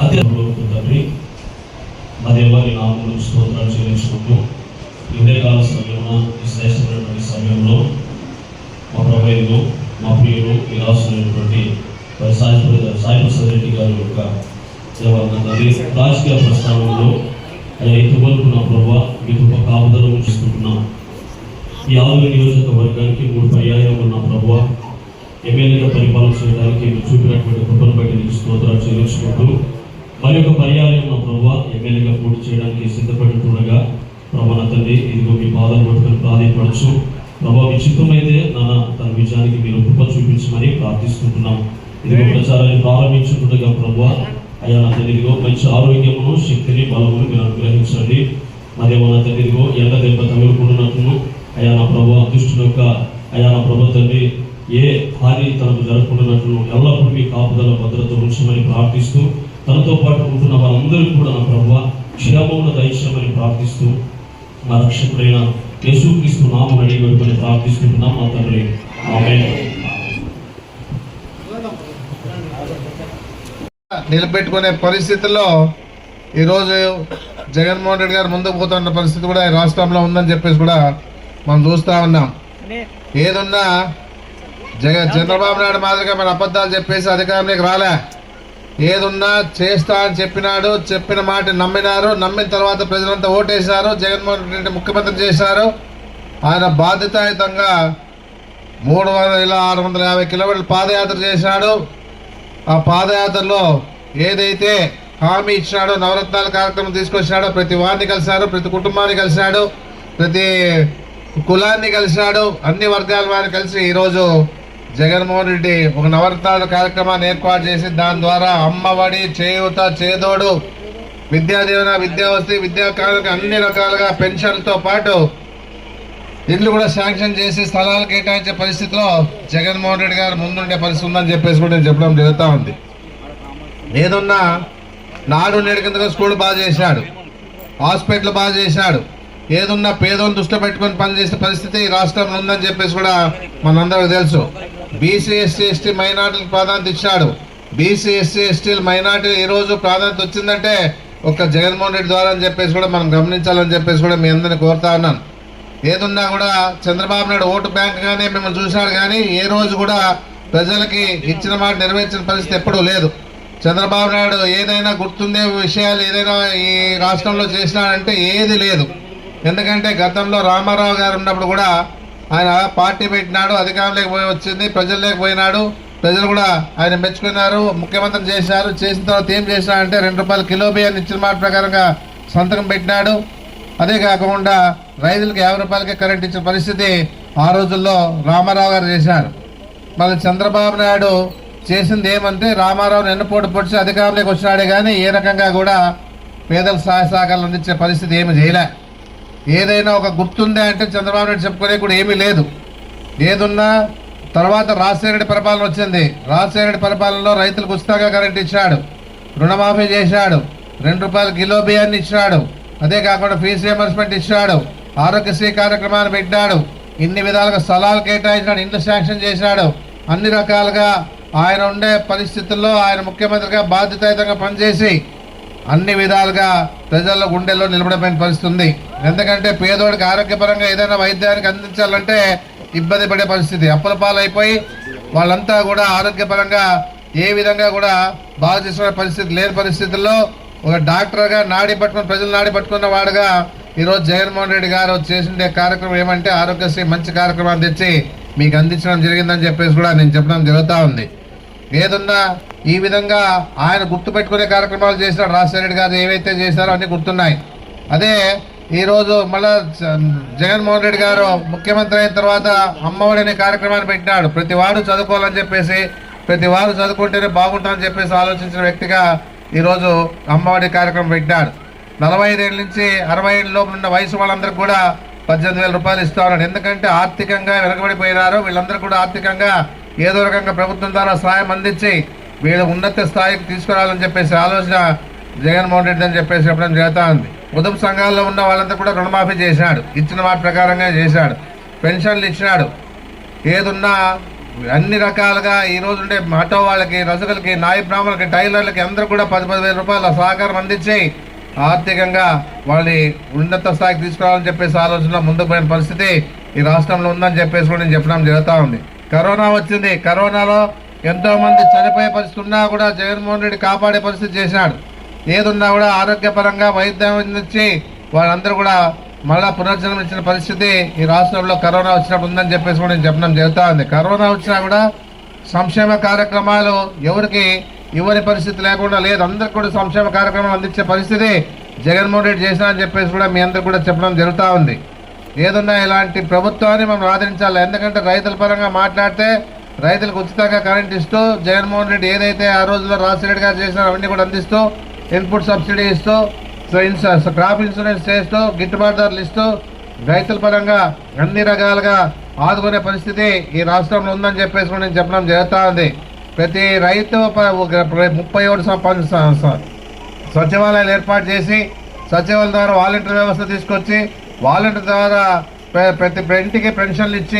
అదే తండ్రి మరి ఎవరి నామములు స్తోత్రాలు చెల్లించుకుంటూ ఈ ఉదయకాల సమయంలో ఈ శ్రేష్టమైనటువంటి సమయంలో మా ప్రభైలు మా ప్రియులు ఈ రాష్ట్రమైనటువంటి మరి సాయి సాయి ప్రసాద్ రెడ్డి గారి యొక్క దేవాలన్నది రాజకీయ ప్రస్థానంలో ఆయన నా ప్రభావ మీకు ఒక కాపుదల ఉంచుకుంటున్నాం. ఈ ఆరు నియోజకవర్గానికి మూడు పర్యాయం ఉన్న ప్రభావ ఎమ్మెల్యేగా పరిపాలన చేయడానికి మీరు చూపినటువంటి కృపను బట్టి నీకు స్తోత్రాలు చెల్లించుకుంటూ మరి ఒక పర్యాయం నా ప్రభావ ఎమ్మెల్యేగా పోటీ చేయడానికి సిద్ధపడుతుండగా ప్రభా నా తండ్రి ఇదిగో మీ పాదాలు పట్టుకొని ప్రాధాన్యపడచ్చు ప్రభా మీ చిత్తమైతే నాన్న తన విజయానికి మీరు కృప చూపించమని ప్రార్థిస్తుంటున్నాం. ఇదిగో ప్రచారాన్ని ప్రారంభించుకుండగా ప్రభావ అయ్యా నా తండ్రిగో మంచి ఆరోగ్యమును శక్తిని బలమును మీరు అనుగ్రహించండి. మరేమో నా తండ్రిగో ఎండ దెబ్బ తగులుకుంటున్నట్టును అయ్యా నా ప్రభా దుష్టుని యొక్క అయ్యా నా ప్రభు తండ్రి ఏ హాని తనకు జరగకుండానట్లు ఎల్లప్పుడూ మీ కాపుదల భద్రత ఉంచమని ప్రార్థిస్తూ తనతో పాటు ఉంటున్న వాళ్ళందరికీ కూడా నా ప్రభు క్షేమమును దయచేయమని ప్రార్థిస్తూ మా రక్షకుడైన యేసుక్రీస్తు నామం అడిగి ప్రార్థిస్తుంటున్నాం మా తండ్రి. ఆమె నిలబెట్టుకునే పరిస్థితుల్లో ఈరోజు జగన్మోహన్ రెడ్డి గారు ముందుకు పోతున్న పరిస్థితి కూడా ఈ రాష్ట్రంలో ఉందని చెప్పేసి కూడా మనం చూస్తూ ఉన్నాం. ఏదున్నా జగ చంద్రబాబు నాయుడు మాదిరిగా మన అబద్ధాలు చెప్పేసి అధికారంలోకి రాలే. ఏదున్నా చేస్తా అని చెప్పినాడు చెప్పిన మాట నమ్మినారు నమ్మిన తర్వాత ప్రజలంతా ఓటేశారు జగన్మోహన్ రెడ్డి ముఖ్యమంత్రి చేశారు. ఆయన బాధ్యతాయుతంగా మూడు వందల ఆరు వందల యాభై కిలోమీటర్లు పాదయాత్ర చేశాడు. ఆ పాదయాత్రలో ఏదైతే హామీ ఇచ్చినాడో నవరత్నాల కార్యక్రమం తీసుకొచ్చినాడో ప్రతి వారిని కలిశాడు ప్రతి కుటుంబాన్ని కలిశాడు ప్రతి కులాన్ని కలిశాడు అన్ని వర్గాల వారిని కలిసి ఈరోజు జగన్మోహన్ రెడ్డి ఒక నవరత్నాల కార్యక్రమాన్ని ఏర్పాటు చేసి దాని ద్వారా అమ్మఒడి చేయూత చేదోడు విద్యా దీవెన విద్యావస్థి విద్యా అన్ని రకాలుగా పెన్షన్తో పాటు ఇల్లు కూడా శాంక్షన్ చేసి స్థలాలు కేటాయించే పరిస్థితిలో జగన్మోహన్ రెడ్డి గారు ముందుండే పరిస్థితి ఉందని చెప్పేసి కూడా నేను చెప్పడం జరుగుతూ ఉంది. ఏదున్నా నాడు నేడు స్కూల్ బాగా చేశాడు హాస్పిటల్ బాగా చేశాడు ఏదున్నా పేదోని దృష్టిలో పెట్టుకొని పనిచేసే పరిస్థితి ఈ రాష్ట్రంలో ఉందని చెప్పేసి కూడా మనందరికీ తెలుసు. బీసీ ఎస్సీ ఎస్టీ మైనార్టీలకు ప్రాధాన్యత ఇచ్చాడు. బీసీ ఎస్సీ ఎస్టీలు మైనార్టీ ఈరోజు రోజు ప్రాధాన్యత వచ్చిందంటే ఒక జగన్మోహన్ రెడ్డి ద్వారా అని చెప్పేసి కూడా మనం గమనించాలని చెప్పేసి కూడా మీ అందరిని కోరుతా ఉన్నాను. ఏదున్నా కూడా చంద్రబాబు నాయుడు ఓటు బ్యాంక్గానే మిమ్మల్ని చూశాడు కానీ ఏ రోజు కూడా ప్రజలకి ఇచ్చిన మాట నెరవేర్చిన పరిస్థితి ఎప్పుడూ లేదు. చంద్రబాబు నాయుడు ఏదైనా గుర్తుండే విషయాలు ఏదైనా ఈ రాష్ట్రంలో చేసినాడంటే ఏది లేదు. ఎందుకంటే గతంలో రామారావు గారు ఉన్నప్పుడు కూడా ఆయన పార్టీ పెట్టినాడు అధికారంలోకి పోయి వచ్చింది ప్రజల్లోకి పోయినాడు ప్రజలు కూడా ఆయన మెచ్చుకున్నారు ముఖ్యమంత్రి చేశారు చేసిన తర్వాత ఏం చేశారంటే రెండు రూపాయల కిలో బియ్యాన్ని ఇచ్చిన మాట ప్రకారంగా సంతకం పెట్టినాడు. అదే కాకుండా రైతులకు యాభై రూపాయలకే కరెంట్ ఇచ్చిన పరిస్థితి ఆ రోజుల్లో రామారావు గారు చేశారు. మళ్ళీ చంద్రబాబు నాయుడు చేసింది ఏమంటే రామారావుని ఎన్నుపోటు పొడిచి అధికారంలోకి వచ్చినాడే కానీ ఏ రకంగా కూడా పేదల సహాయ సహకారాలు అందించే పరిస్థితి ఏమి చేయలే. ఏదైనా ఒక గుర్తుందే అంటే చంద్రబాబు నాయుడు చెప్పుకునే కూడా ఏమీ లేదు. ఏదున్నా తర్వాత రాజశేఖరెడ్డి పరిపాలన వచ్చింది. రాజశేఖరెడ్డి పరిపాలనలో రైతులకు ఉచితంగా కరెంట్ ఇచ్చాడు. రుణమాఫీ చేశాడు. రెండు రూపాయల కిలో బియ్యాన్ని ఇచ్చాడు. అదే కాకుండా ఫీజు రియంబర్స్మెంట్ ఇచ్చాడు. ఆరోగ్యశ్రీ కార్యక్రమాన్ని పెట్టాడు. ఇన్ని విధాలుగా స్థలాలు కేటాయించాడు. ఇండ్లు శాంక్షన్ చేశాడు. అన్ని రకాలుగా ఆయన ఉండే పరిస్థితుల్లో ఆయన ముఖ్యమంత్రిగా బాధ్యతాయుతంగా పనిచేసి అన్ని విధాలుగా ప్రజల గుండెల్లో నిలబడిపోయిన పరిస్థితి ఉంది. ఎందుకంటే పేదోడికి ఆరోగ్యపరంగా ఏదైనా వైద్యానికి అందించాలంటే ఇబ్బంది పడే పరిస్థితి. అప్పుల పాలైపోయి వాళ్ళంతా కూడా ఆరోగ్యపరంగా ఏ విధంగా కూడా బాగు చేసుకునే పరిస్థితి లేని పరిస్థితుల్లో ఒక డాక్టర్గా నాడి పట్టుకుని ప్రజలు నాడి పట్టుకున్న వాడుగా ఈరోజు జగన్మోహన్ రెడ్డి గారు చేసిండే కార్యక్రమం ఏమంటే ఆరోగ్యశ్రీ మంచి కార్యక్రమాన్ని తెచ్చి మీకు అందించడం జరిగిందని చెప్పేసి కూడా నేను చెప్పడం జరుగుతూ ఉంది. ఏదున్నా ఈ విధంగా ఆయన గుర్తుపెట్టుకునే కార్యక్రమాలు చేసినాడు రాజశేఖర రెడ్డి గారు ఏవైతే చేశారో అన్ని గుర్తున్నాయి. అదే ఈరోజు మళ్ళా జ- జగన్మోహన్ రెడ్డి గారు ముఖ్యమంత్రి అయిన తర్వాత అమ్మఒడి అనే కార్యక్రమాన్ని పెట్టినాడు. ప్రతి వాడు చదువుకోవాలని చెప్పేసి ప్రతి వారు చదువుకుంటేనే బాగుంటుందని చెప్పేసి ఆలోచించిన వ్యక్తిగా ఈరోజు అమ్మఒడి కార్యక్రమం పెట్టాడు నలభై ఐదేళ్ళ నుంచి అరవై ఏళ్ళ లోపల ఉన్న వయసు వాళ్ళందరికీ కూడా పద్దెనిమిది వేల రూపాయలు ఇస్తా ఉన్నాడు. ఎందుకంటే ఆర్థికంగా వెనుకబడిపోయినారు. వీళ్ళందరూ కూడా ఆర్థికంగా ఏదో రకంగా ప్రభుత్వం ద్వారా సహాయం అందించి వీళ్ళు ఉన్నత స్థాయికి తీసుకురావాలని చెప్పేసి ఆలోచన జగన్మోహన్ రెడ్డి అని చెప్పేసి చెప్పడం జరుగుతూ ఉంది. ఉదయం సంఘాల్లో ఉన్న వాళ్ళంతా కూడా రుణమాఫీ చేశాడు ఇచ్చిన మాట ప్రకారంగా చేశాడు. పెన్షన్లు ఇచ్చినాడు. ఏదున్నా అన్ని రకాలుగా ఈ రోజు ఉండే ఆటో వాళ్ళకి రసగులకి నాయ బ్రాహ్మణులకి టైలర్లకి అందరూ కూడా పది పదివేల రూపాయల సహకారం అందించి ఆర్థికంగా వాళ్ళని ఉన్నత స్థాయికి తీసుకురావాలని చెప్పేసి ఆలోచనలో ముందుకు పోయిన పరిస్థితి ఈ రాష్ట్రంలో ఉందని చెప్పేసి కూడా నేను చెప్పడం జరుగుతూ ఉంది. కరోనా వచ్చింది. కరోనాలో ఎంతో మంది చనిపోయే పరిస్థితి ఉన్నా కూడా జగన్మోహన్ రెడ్డి కాపాడే పరిస్థితి చేసినాడు. ఏదున్నా కూడా ఆరోగ్యపరంగా వైద్యం అందించి వాళ్ళందరూ కూడా మళ్ళా పునర్జన్మ ఇచ్చిన పరిస్థితి ఈ రాష్ట్రంలో కరోనా వచ్చినప్పుడు ఉందని చెప్పేసి కూడా నేను చెప్పడం జరుగుతూ ఉంది. కరోనా వచ్చినా కూడా సంక్షేమ కార్యక్రమాలు ఎవరికి ఇవ్వని పరిస్థితి లేకుండా లేదు. అందరికి కూడా సంక్షేమ కార్యక్రమాలు అందించే పరిస్థితి జగన్మోహన్ రెడ్డి చేశారని చెప్పేసి కూడా మీ అందరు కూడా చెప్పడం జరుగుతూ ఉంది. ఏదున్నా ఇలాంటి ప్రభుత్వాన్ని మనం ఆదరించాలి. ఎందుకంటే రైతుల పరంగా మాట్లాడితే రైతులకు ఉచితంగా కరెంట్ ఇస్తూ జగన్మోహన్ రెడ్డి ఏదైతే ఆ రోజుల్లో రాజశేఖర గారు చేసినారో అవన్నీ కూడా అందిస్తూ ఇన్పుట్ సబ్సిడీ ఇస్తూ సో ఇన్సూరెన్స్ క్రాప్ ఇన్సూరెన్స్ చేస్తూ గిట్టుబాటు ధరలు ఇస్తూ రైతుల పరంగా అన్ని రకాలుగా ఆదుకునే పరిస్థితి ఈ రాష్ట్రంలో ఉందని చెప్పేసి కూడా నేను చెప్పడం జరుగుతూ ఉంది. ప్రతి రైతు ముప్పై ఒకటి స- సచివాలయాలు ఏర్పాటు చేసి సచివాలయం ద్వారా వాలంటీర్ వ్యవస్థ తీసుకొచ్చి వాలంటీర్ ద్వారా ప్రతి ఇంటికి పెన్షన్లు ఇచ్చి